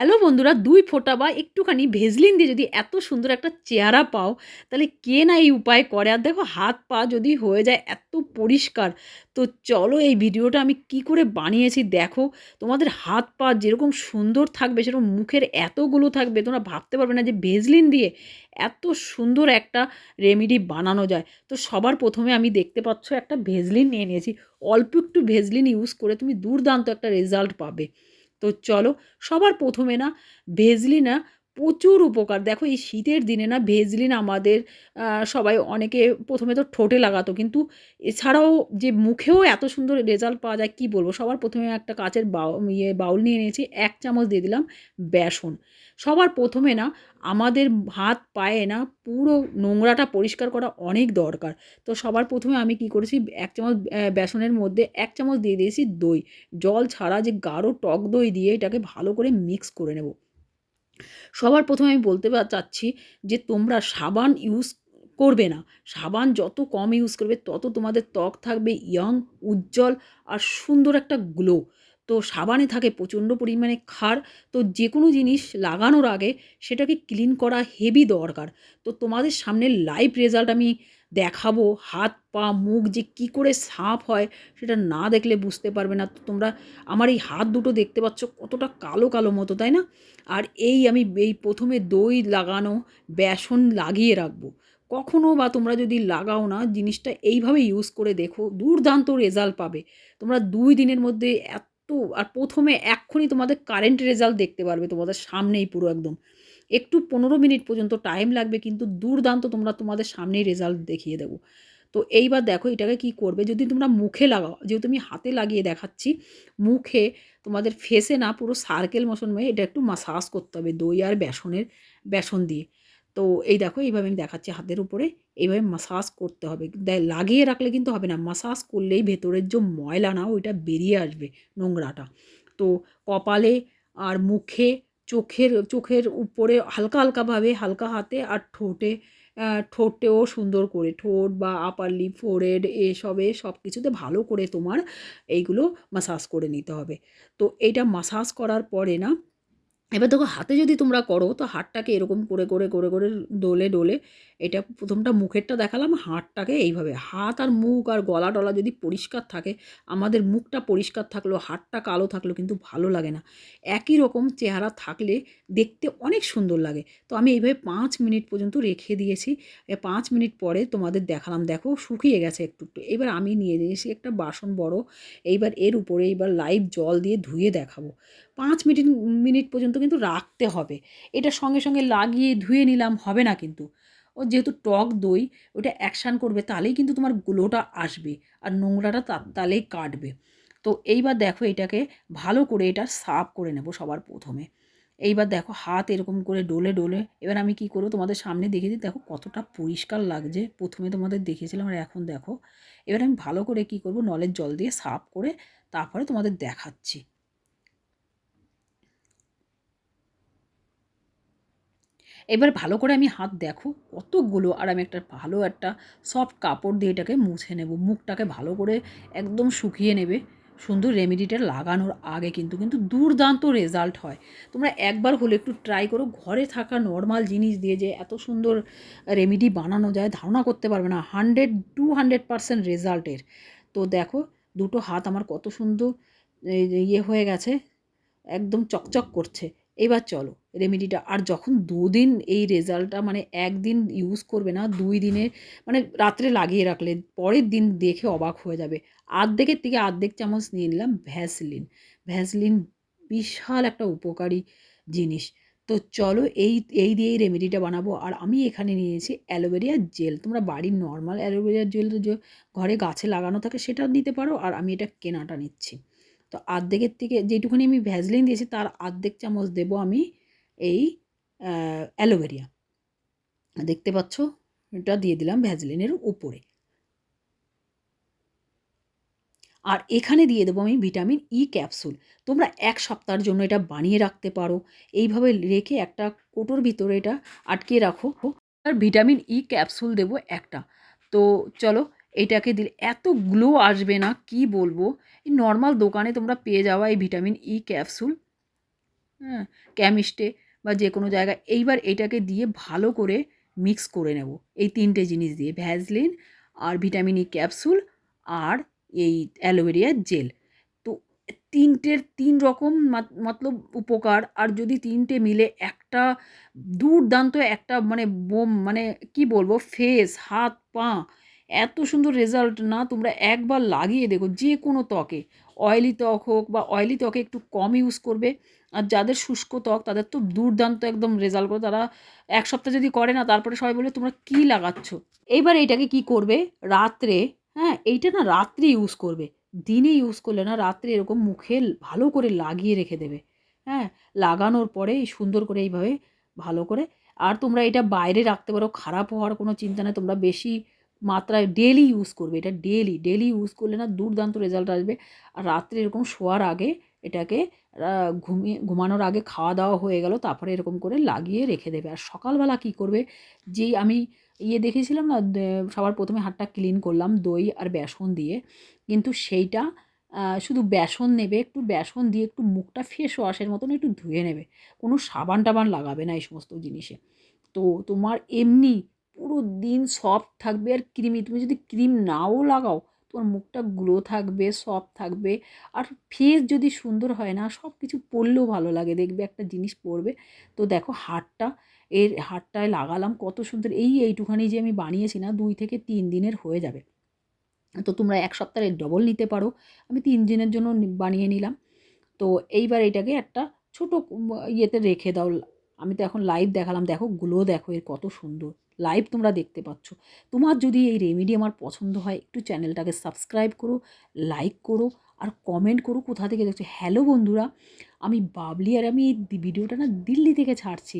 Hello বন্ধুরা, দুই ফোঁটা বা একটুখানি ভেজলিন দিয়ে যদি এত সুন্দর একটা চেহারা পাও, তাহলে কে না এই উপায় করে? আর দেখো, হাত পা যদি হয়ে যায় এত পরিষ্কার, তো চলো এই ভিডিওটা আমি কি করে বানিয়েছি দেখো। তোমাদের হাত পা যেরকম সুন্দর থাকবে, সেরকম মুখের এতগুলো থাকবে, তোমরা ভাবতে পারবে না যে ভেজলিন দিয়ে এত সুন্দর একটা রেমেডি বানানো যায়। তো সবার প্রথমে আমি দেখতে পাচ্ছ একটা ভেজলিন নিয়ে নিয়েছি। অল্প একটু ভেজলিন ইউজ করে তুমি দুর্দান্ত একটা রেজাল্ট পাবে। তো চলো সবার প্রথমে না ভেজলিনা প্রচুর উপকার। দেখো এই শীতের দিনে না ভেজলিন আমাদের সবাই অনেকে প্রথমে তো ঠোঁটে লাগাতো। কিন্তু এছাড়াও যে মুখেও এত সুন্দর রেজাল্ট পাওয়া যায়, কি বলব? সবার প্রথমে একটা কাচের বাউ ইয়ে বাউল নিয়ে নিয়েছি এক চামচ দিয়ে দিলাম বেসন। সবার প্রথমে না আমাদের হাত পায়ে না পুরো নোংরাটা পরিষ্কার করা অনেক দরকার। তো সবার প্রথমে আমি কি করেছি, এক চামচ বেসনের মধ্যে এক চামচ দিয়ে দিয়েছি দই। জল ছাড়া যে গাঢ় টক দই দিয়ে এটাকে ভালো করে মিক্স করে নেব। সবার প্রথমে আমি বলতে চাচ্ছি যে তোমরা সাবান ইউজ করবে না। সাবান যত কম ইউজ করবে, তত তোমাদের ত্বক থাকবে ইয়ং উজ্জ্বল আর সুন্দর একটা গ্লো তো সাবানে থাকে প্রচণ্ড পরিমাণে ক্ষার। তো যে কোনো জিনিস লাগানোর আগে সেটাকে ক্লিন করা হেভি দরকার। তো তোমাদের সামনে লাইভ রেজাল্ট আমি দেখাবো, হাত, পা, মুখ যে কি করে সাফ হয় সেটা না দেখলে বুঝতে পারবে না। তো তোমরা আমার এই হাত দুটো দেখতে পাচ্ছ কতটা কালো কালো মতো, তাই না? আর এই আমি এই প্রথমে দই লাগানো, বেসন লাগিয়ে রাখব। কখনো বা তোমরা যদি লাগাও না, জিনিসটা এইভাবে ইউজ করে দেখো, দুর্দান্ত রেজাল্ট পাবে। তোমরা দুই দিনের মধ্যে এত, আর প্রথমে এক্ষুনি তোমাদের কারেন্ট রেজাল্ট দেখতে পারবে তোমাদের সামনেই পুরো একদম। একটু পনেরো মিনিট পর্যন্ত টাইম লাগবে, কিন্তু দুর্দান্ত তোমরা তোমাদের সামনেই রেজাল্ট দেখিয়ে দেবো। তো এইবার দেখো এটাকে কি করবে? যদি তোমরা মুখে লাগাও, যেহেতু আমি হাতে লাগিয়ে দেখাচ্ছি, মুখে তোমাদের ফেসে না পুরো সার্কেল মশন হয়ে এটা একটু মাসাজ করতে হবে, দই আর বেসনের, বেসন দিয়ে। তো এই দেখো, এইভাবে আমি দেখাচ্ছি হাতের উপরে, এইভাবে মাসাজ করতে হবে। লাগিয়ে রাখলে কিন্তু হবে না মাসাজ করলেই ভেতরের যে ময়লা না, ওইটা বেরিয়ে আসবে নোংরাটা। তো কপালে আর মুখে চোখের চোখের উপরে হালকা হালকাভাবে হালকা হাতে আর ঠোঁটে ঠোঁটেও সুন্দর করে ঠোঁট বা আপার লিপ ফোরেড এসবে সব কিছুতে ভালো করে তোমার এইগুলো মাসাজ করে নিতে হবে। তো এইটা মাসাজ করার পরে না এবার দেখো হাতে যদি তোমরা করো, তো হাতটাকে এরকম করে করে করে করে ডোলে ডোলে এটা প্রথমটা মুখেরটা দেখালাম, হাতটাকে এইভাবে, হাত আর মুখ আর গলা টলা যদি পরিষ্কার থাকে, আমাদের মুখটা পরিষ্কার থাকলেও, হাতটা কালো থাকল কিন্তু ভালো লাগে না। একই রকম চেহারা থাকলে দেখতে অনেক সুন্দর লাগে। তো আমি এইভাবে পাঁচ মিনিট পর্যন্ত রেখে দিয়েছি পাঁচ মিনিট পরে তোমাদের দেখালাম, দেখো শুকিয়ে গেছে একটু একটু। এবার আমি নিয়ে নিয়েছি একটা বাসন বড়, এইবার এর উপরে এইবার লাইভ জল দিয়ে ধুয়ে দেখাবো। পাঁচ মিনিট মিনিট পর্যন্ত কিন্তু রাখতে হবে। এটা সঙ্গে সঙ্গে লাগিয়ে ধুয়ে নিলাম, হবে না কিন্তু। ও যেহেতু টক দই, ওটা অ্যাকশান করবে, তাহলেই কিন্তু তোমার গ্লোটা আসবে আর নোংরাটা তাহলেই কাটবে। তো এইবার দেখো এটাকে ভালো করে এটা সাফ করে নেব সবার প্রথমে। এইবার দেখো হাত এরকম করে ডোলে ডোলে। এবার আমি কি করব তোমাদের সামনে দেখে দিই, দেখো কতটা পরিষ্কার লাগছে। প্রথমে তোমাদের দেখেছিলাম আর এখন দেখো। এবার আমি ভালো করে কি করব, নলের জল দিয়ে সাফ করে তারপরে তোমাদের দেখাচ্ছি। এবার ভালো করে আমি হাত দেখো কতগুলো, আর আমি একটা ভালো একটা সফট কাপড় দিয়ে এটাকে মুছে নেব। মুখটাকে ভালো করে একদম শুকিয়ে নেবে। সুন্দর রেমেডিটা লাগানোর আগে কিন্তু কিন্তু দুর্দান্ত রেজাল্ট হয়। তোমরা একবার হলে একটু ট্রাই করো। ঘরে থাকা নর্মাল জিনিস দিয়ে যে এত সুন্দর রেমেডি বানানো যায়, ধারণা করতে পারবে না। হান্ড্রেড টু হান্ড্রেড পারসেন্ট রেজাল্টের তো দেখো, দুটো হাত আমার কত সুন্দর ইয়ে হয়ে গেছে, একদম চকচক করছে। এবার চলো রেমেডিটা আর যখন দুদিন এই রেজাল্টটা মানে একদিন ইউজ করবে না, দুই দিনে মানে রাত্রে লাগিয়ে রাখলে, পরের দিন দেখে অবাক হয়ে যাবে। আর্ধেকের থেকে আর্ধেক চামচ নিয়ে নিলাম ভ্যাসলিন ভ্যাসলিন বিশাল একটা উপকারী জিনিস। তো চলো এই এই দিয়েই রেমেডিটা বানাবো। আর আমি এখানে নিয়েছি অ্যালোভেরিয়া জেল তোমরা বাড়ির নর্মাল অ্যালোভেরিয়া জেল যে ঘরে গাছে লাগানো থাকে, সেটা নিতে পারো। আর আমি এটা কেনাটা নিচ্ছি। তো আর্ধেকের থেকে যেটুকুনি আমি ভ্যাজলিন দিয়েছি, তার আর্ধেক চামচ দেবো আমি এই অ্যালোভেরিয়া দেখতে পাচ্ছ? এটা দিয়ে দিলাম ভ্যাজলিনের উপরে। আর এখানে দিয়ে দেবো আমি ভিটামিন ই ক্যাপসুল তোমরা এক সপ্তাহের জন্য এটা বানিয়ে রাখতে পারো। এইভাবে রেখে একটা কোটোর ভিতরে এটা আটকে রাখো। আর ভিটামিন ই ক্যাপসুল দেবো একটা। তো চলো এটাকে দিলে এত গ্লো আসবে না, কি বলব? এই নর্মাল দোকানে তোমরা পেয়ে যাওয়া এই ভিটামিন ই ক্যাপসুল হ্যাঁ ক্যামিস্টে বা যে কোনো জায়গায় এইবার এটাকে দিয়ে ভালো করে মিক্স করে নেব। এই তিনটে জিনিস দিয়ে ভ্যাজলিন আর ভিটামিন ই ক্যাপসুল আর এই অ্যালোভেরিয়ার জেল তো তিনটের তিন রকম মাত- মতলব উপকার, আর যদি তিনটে মিলে একটা দুর্দান্ত একটা মানে বোম মানে কি বলব ফেস হাত, পা এত সুন্দর রেজাল্ট না, তোমরা একবার লাগিয়ে দেখো যে কোনো ত্বকে। অয়েলি ত্বক হোক বা অয়েলি ত্বকে একটু কম ইউজ করবে। আর যাদের শুষ্ক ত্বক, তাদের তো দুর্দান্ত একদম রেজাল্ট করে তারা এক সপ্তাহ যদি করে না, তারপরে সবাই বলে তোমরা কী লাগাচ্ছ? এইবার এইটাকে কি করবে? রাত্রে হ্যাঁ এইটা না রাত্রে ইউজ করবে। দিনে ইউজ করলে না রাত্রে এরকম মুখে ভালো করে লাগিয়ে রেখে দেবে। হ্যাঁ লাগানোর পরে সুন্দর করে এইভাবে ভালো করে। আর তোমরা এটা বাইরে রাখতে পারো, খারাপ হওয়ার কোনো চিন্তা নেই। তোমরা বেশি মাত্রায় ডেলি ইউজ করবে। এটা ডেলি ডেলি ইউজ করলে না দুর্দান্ত রেজাল্ট আসবে। আর রাত্রে এরকম শোয়ার আগে এটাকে ঘুমিয়ে, ঘুমানোর আগে খাওয়া দাওয়া হয়ে গেল, তারপরে এরকম করে লাগিয়ে রেখে দেবে। আর সকালবেলা কি করবে? যেই আমি ইয়ে দেখেছিলাম না সবার প্রথমে হাতটা ক্লিন করলাম দই আর বেসন দিয়ে। কিন্তু সেইটা শুধু বেসন নেবে, একটু বেসন দিয়ে একটু মুখটা ফেস ওয়াশের মতন একটু ধুয়ে নেবে। কোনো সাবান টাবান লাগাবে না এই সমস্ত জিনিসে। তো তোমার এমনি পুরো দিন সফট থাকবে আর ক্রিমি তুমি যদি ক্রিম নাও লাগাও, তোমার মুখটা গ্লো থাকবে সফট থাকবে। আর ফেস যদি সুন্দর হয় না সব কিছু পরলেও ভালো লাগে। দেখবে একটা জিনিস পরবে। তো দেখো হারটা, এর হারটায় লাগালাম, কত সুন্দর। এই এইটুখানি যে আমি বানিয়েছি না, দুই থেকে তিন দিনের হয়ে যাবে। তো তোমরা এক সপ্তাহের ডবল নিতে পারো। আমি তিন দিনের জন্য বানিয়ে নিলাম। তো এইবার এটাকে একটা ছোটো ইয়েতে রেখে দাও। আমি তো এখন লাইভ দেখালাম। দেখো গুলো দেখো, এর কত সুন্দর। লাইভ তোমরা দেখতে পাচ্ছ। তোমার যদি এই রেমেডি আমার পছন্দ হয়, একটু চ্যানেলটাকে সাবস্ক্রাইব করো লাইক করো, আর কমেন্ট করো কোথা থেকে দেখছ। হ্যালো বন্ধুরা, আমি বাবলি আর আমি এই ভিডিওটা না দিল্লি থেকে ছাড়ছি।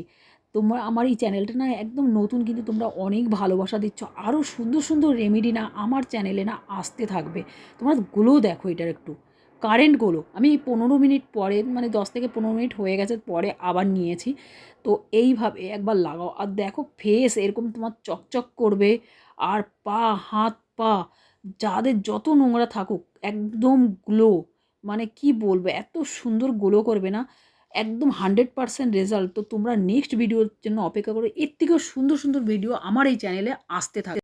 তোমরা, আমার এই চ্যানেলটা না একদম নতুন, কিন্তু তোমরা অনেক ভালোবাসা দিচ্ছ। আরও সুন্দর সুন্দর রেমেডি না আমার চ্যানেলে না আসতে থাকবে। তোমরা গুলো দেখো এটার একটু। কারেন্ট গোলো। আমি পনেরো মিনিট পরে মানে দশ থেকে পনেরো মিনিট হয়ে গেছে, পরে আবার নিয়েছি। তো এইভাবে একবার লাগাও। আর দেখো ফেস এরকম তোমার চকচক করবে, আর পা, হাত, পা, যাদের যত নোংরা থাকুক, একদম গ্লো মানে কি বলব, এত সুন্দর গ্লো করবে না। একদম হান্ড্রেড পারসেন্ট রেজাল্ট তো তোমরা নেক্সট ভিডিওর জন্য অপেক্ষা করো। এর থেকেও সুন্দর সুন্দর ভিডিও আমার এই চ্যানেলে আসতে থাকে।